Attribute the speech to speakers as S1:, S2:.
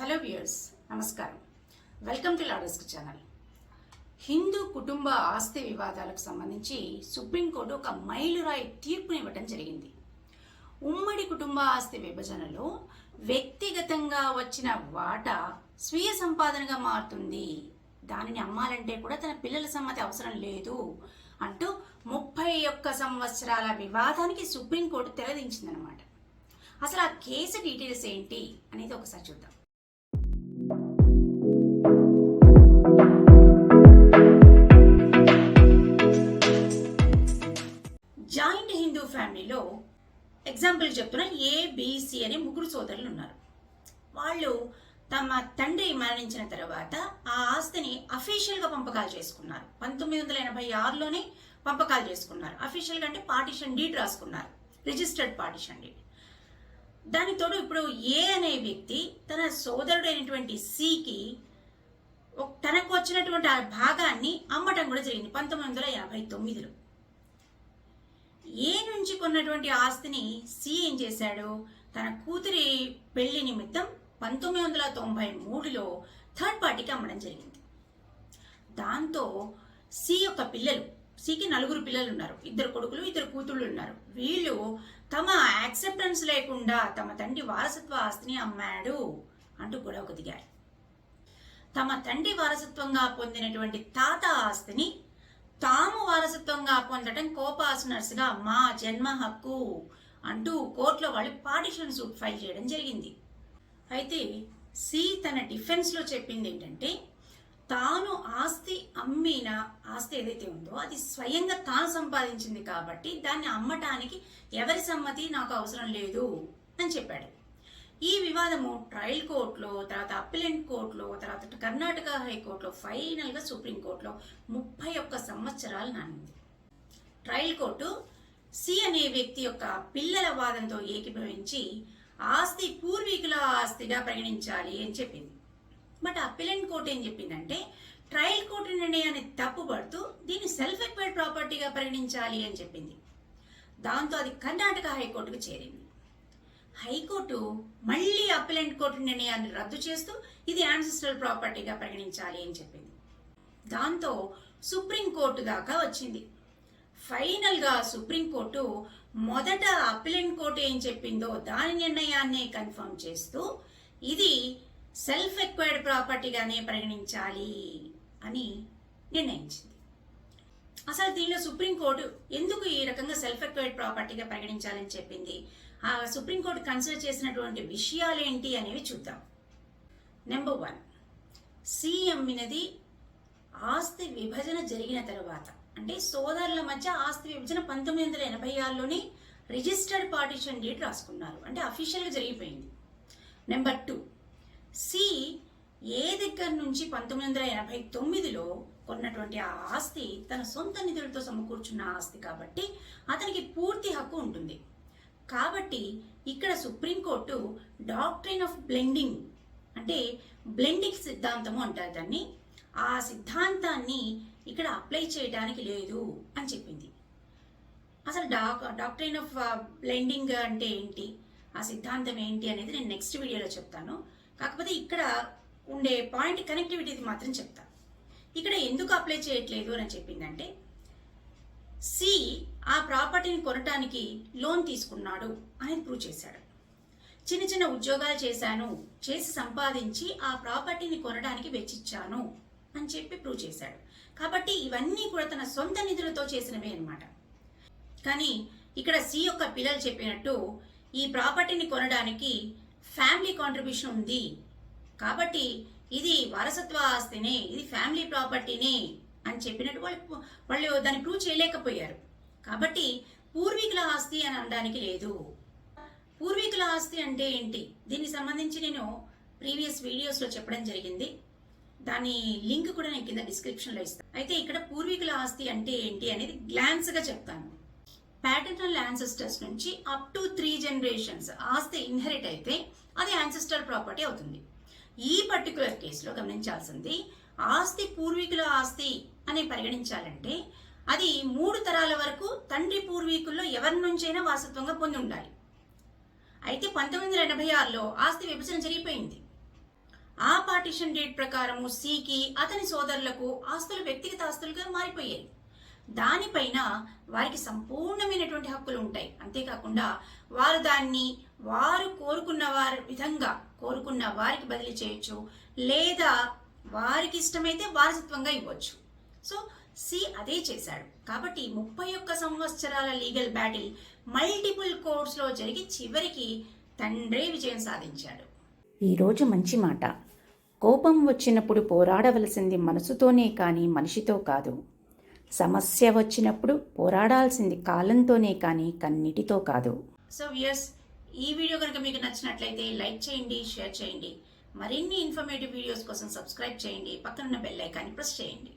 S1: Hello viewers నమస్కారం. Welcome to లాడస్క్ channel Hindu కుటుంబ ఆస్తి వివాదాలకు సంబంధించి సుప్రీంకోర్టు ఒక మైలురాయి తీర్పుని ఇవ్వడం జరిగింది. ఉమ్మడి కుటుంబ ఆస్తి విభజనలో వ్యక్తిగతంగా వచ్చిన వాటా స్వీయ సంపాదనగా మారుతుంది. దానిని అమ్మాలంటే కూడా తన పిల్లల సమ్మతి అవసరం లేదు. అంటూ ముప్పై ఒక్క సంవత్సరాల వివాదానికి సుప్రీంకోర్టు తెరదించిందనమాట అసలు ఆ కేసు డీటెయిల్స్ ఏంటి అనేది ఒకసారి చూద్దాం. జాయింట్ హిందూ ఫ్యామిలీలో ఎగ్జాంపుల్ చెప్తున్నా ఏబిసి అనే ముగ్గురు సోదరులు ఉన్నారు. వాళ్ళు తమ తండ్రి మరణించిన తర్వాత ఆ ఆస్తిని అఫీషియల్గా పంపకాలు చేసుకున్నారు. పంతొమ్మిది వందల ఎనభై ఆరులోనే పంపకాలు చేసుకున్నారు. అఫీషియల్గా అంటే పార్టిషన్ డీడ్ రాసుకున్నారు. రిజిస్టర్డ్ పార్టిషన్ డీడ్ దాని తోడు ఇప్పుడు ఏ అనే వ్యక్తి తన సోదరుడైనటువంటి సికి ఒక- తనకు వచ్చినటువంటి ఆ భాగాన్ని అమ్మటం కూడా జరిగింది పంతొమ్మిది వందల ఎనభై తొమ్మిదిలో. ఏ నుంచి కొన్నటువంటి ఆస్తిని సి ఏం చేశాడు? తన కూతురి పెళ్ళి నిమిత్తం పంతొమ్మిది వందల తొంభై మూడులో థర్డ్ పార్టీకి అమ్మడం జరిగింది. దాంతో సి యొక్క పిల్లలు సికి నలుగురు పిల్లలు ఉన్నారు. ఇద్దరు కొడుకులు ఇద్దరు కూతుళ్ళు ఉన్నారు. వీళ్ళు తమ యాక్సెప్టెన్స్ లేకుండా తమ తండ్రి వారసత్వ ఆస్తిని అమ్మాడు అంటూ గొడవకు దిగారు. తమ తండ్రి వారసత్వంగా పొందినటువంటి తాత ఆస్తిని తాము వారసత్వంగా పొందడం కోపాసనర్స్గా మా జన్మ హక్కు అంటూ కోర్టులో వాళ్ళు పార్టిషన్ సూట్ ఫైల్ చేయడం జరిగింది. అయితే సి తన డిఫెన్స్లో చెప్పింది ఏంటంటే తాను ఆస్తి అమ్మిన ఆస్తి ఏదైతే ఉందో అది స్వయంగా తాను సంపాదించింది కాబట్టి దాన్ని అమ్మటానికి ఎవరి సమ్మతి? నాకు అవసరం లేదు అని చెప్పాడు. ఈ వివాదము ట్రయల్ కోర్టులో తర్వాత అప్పిలెంట్ కోర్టులో తర్వాత కర్ణాటక హైకోర్టులో ఫైనల్గా సుప్రీంకోర్టులో ముప్పై ఒక్క సంవత్సరాలు నానింది. ట్రయల్ కోర్టు సి అనే వ్యక్తి యొక్క పిల్లల వాదంతో ఏకీభవించి ఆస్తి పూర్వీకుల ఆస్తిగా పరిగణించాలి అని చెప్పింది. బట్ అప్పిలెంట్ కోర్టు ఏం చెప్పిందంటే ట్రయల్ కోర్టు నిర్ణయాన్ని తప్పుపడుతూ దీన్ని సెల్ఫ్ ఎక్వైర్డ్ ప్రాపర్టీగా పరిగణించాలి అని చెప్పింది. దాంతో అది కర్ణాటక హైకోర్టుకు చేరింది. హైకోర్టు మళ్ళీ అప్పిలెంట్ కోర్టు నిర్ణయాన్ని రద్దు చేస్తూ ఇది యాన్సిస్ట్రల్ ప్రాపర్టీగా పరిగణించాలి అని చెప్పింది. దాంతో సుప్రీంకోర్టు దాకా వచ్చింది. ఫైనల్గా సుప్రీంకోర్టు మొదట అప్పిలెంట్ కోర్టు ఏం చెప్పిందో దాని నిర్ణయాన్నే కన్ఫర్మ్ చేస్తూ ఇది సెల్ఫ్ ఎక్వైర్డ్ ప్రాపర్టీగానే పరిగణించాలి అని నిర్ణయించింది. అసలు దీనిలో సుప్రీంకోర్టు ఎందుకు ఈ రకంగా సెల్ఫ్ ఎక్వైర్డ్ ప్రాపర్టీగా పరిగణించాలని చెప్పింది? ఆ సుప్రీంకోర్టు కన్సిడర్ చేసినటువంటి విషయాలు ఏంటి అనేవి చూద్దాం. నెంబర్ వన్ సి అమ్మినది ఆస్తి విభజన జరిగిన తర్వాత. అంటే సోదరుల మధ్య ఆస్తి విభజన పంతొమ్మిది వందల ఎనభై ఆరులోని రిజిస్టర్డ్ పార్టీషన్ డేట్ రాసుకున్నారు. అంటే అఫీషియల్గా జరిగిపోయింది. నెంబర్ టూ సి ఏ దగ్గర నుంచి పంతొమ్మిది వందల ఎనభై తొమ్మిదిలో కొన్నటువంటి ఆ ఆస్తి తన సొంత నిధులతో సమకూర్చున్న ఆస్తి కాబట్టి అతనికి పూర్తి హక్కు ఉంటుంది. కాబట్టి ఇక్కడ supreme court doctrine of blending అంటే బ్లెండింగ్ సిద్ధాంతము అంటారు దాన్ని. ఆ సిద్ధాంతాన్ని ఇక్కడ అప్లై చేయడానికి లేదు అని చెప్పింది. అసలు డాక్ డాక్ట్రైన్ ఆఫ్ బ్లెండింగ్ అంటే ఏంటి? ఆ సిద్ధాంతం ఏంటి అనేది నేను నెక్స్ట్ వీడియోలో చెప్తాను. కాకపోతే ఇక్కడ ఉండే పాయింట్ కనెక్టివిటీ మాత్రం చెప్తా. ఇక్కడ ఎందుకు అప్లై చేయట్లేదు అని చెప్పిందంటే సి ఆ ప్రాపర్టీని కొనటానికి లోన్ తీసుకున్నాడు అనేది ప్రూవ్ చేశాడు. చిన్న చిన్న ఉద్యోగాలు చేశాను చేసి సంపాదించి ఆ ప్రాపర్టీని కొనడానికి వెచ్చిచ్చాను అని చెప్పి ప్రూవ్ చేశాడు. కాబట్టి ఇవన్నీ కూడా తన సొంత నిధులతో చేసినవే అన్నమాట. కానీ ఇక్కడ సి యొక్క పిల్లలు చెప్పినట్టు ఈ ప్రాపర్టీని కొనడానికి ఫ్యామిలీ కాంట్రిబ్యూషన్ ఉంది. కాబట్టి ఇది వారసత్వ ఆస్తినే ఇది ఫ్యామిలీ ప్రాపర్టీనే అని చెప్పినట్టు వాళ్ళు వాళ్ళు దాన్ని ప్రూవ్ చేయలేకపోయారు. కాబట్టి పూర్వీకుల ఆస్తి అని అనడానికి లేదు. పూర్వీకుల ఆస్తి అంటే ఏంటి? దీనికి సంబంధించి నేను ప్రీవియస్ వీడియోస్లో చెప్పడం జరిగింది. దాని లింక్ కూడా నేను కింద డిస్క్రిప్షన్లో ఇస్తాను. అయితే ఇక్కడ పూర్వీకుల ఆస్తి అంటే ఏంటి అనేది గ్లాన్స్గా చెప్తాను. ప్యాటర్నల్ యాన్సెస్టర్స్ నుంచి అప్ టు త్రీ జనరేషన్స్ ఆస్తి ఇన్హెరిట్ అయితే అది యాన్సెస్టర్ ప్రాపర్టీ అవుతుంది. ఈ పర్టికులర్ కేసులో గమనించాల్సింది ఆస్తి పూర్వీకుల ఆస్తి అని పరిగణించాలంటే అది మూడు తరాల వరకు తండ్రి పూర్వీకుల్లో ఎవరి నుంచైనా వారసత్వంగా పొంది ఉండాలి. అయితే పంతొమ్మిది వందల ఎనభై ఆరులో ఆస్తి విభజన జరిగిపోయింది. ఆ పార్టిషన్ డేట్ ప్రకారము సికి అతని సోదరులకు ఆస్తులు వ్యక్తిగత ఆస్తులుగా మారిపోయాయి. దానిపైన వారికి సంపూర్ణమైనటువంటి హక్కులు ఉంటాయి. అంతేకాకుండా వారు దాన్ని వారు కోరుకున్న వారి విధంగా కోరుకున్న వారికి బదిలీ చేయొచ్చు లేదా వారికి ఇష్టమైతే వారసత్వంగా ఇవ్వచ్చు. సో సి అదే చేశాడు. కాబట్టి ముప్పై ఒక్క సంవత్సరాల లీగల్ బ్యాటిల్ మల్టిపుల్ కోర్ట్స్లో జరిగి చివరికి తండ్రే విజయం సాధించాడు.
S2: ఈరోజు మంచి మాట. కోపం వచ్చినప్పుడు పోరాడవలసింది మనసుతోనే కానీ మనిషితో కాదు. సమస్య వచ్చినప్పుడు పోరాడాల్సింది కాలంతోనే కానీ కన్నిటితో కాదు.
S1: సో వ్యూయర్స్ ఈ వీడియో కనుక మీకు నచ్చినట్లయితే లైక్ చేయండి షేర్ చేయండి. మరిన్ని ఇన్ఫర్మేటివ్ వీడియోస్ కోసం సబ్స్క్రైబ్ చేయండి. పక్కనున్న బెల్ ఐకాన్ని ప్రెస్ చేయండి.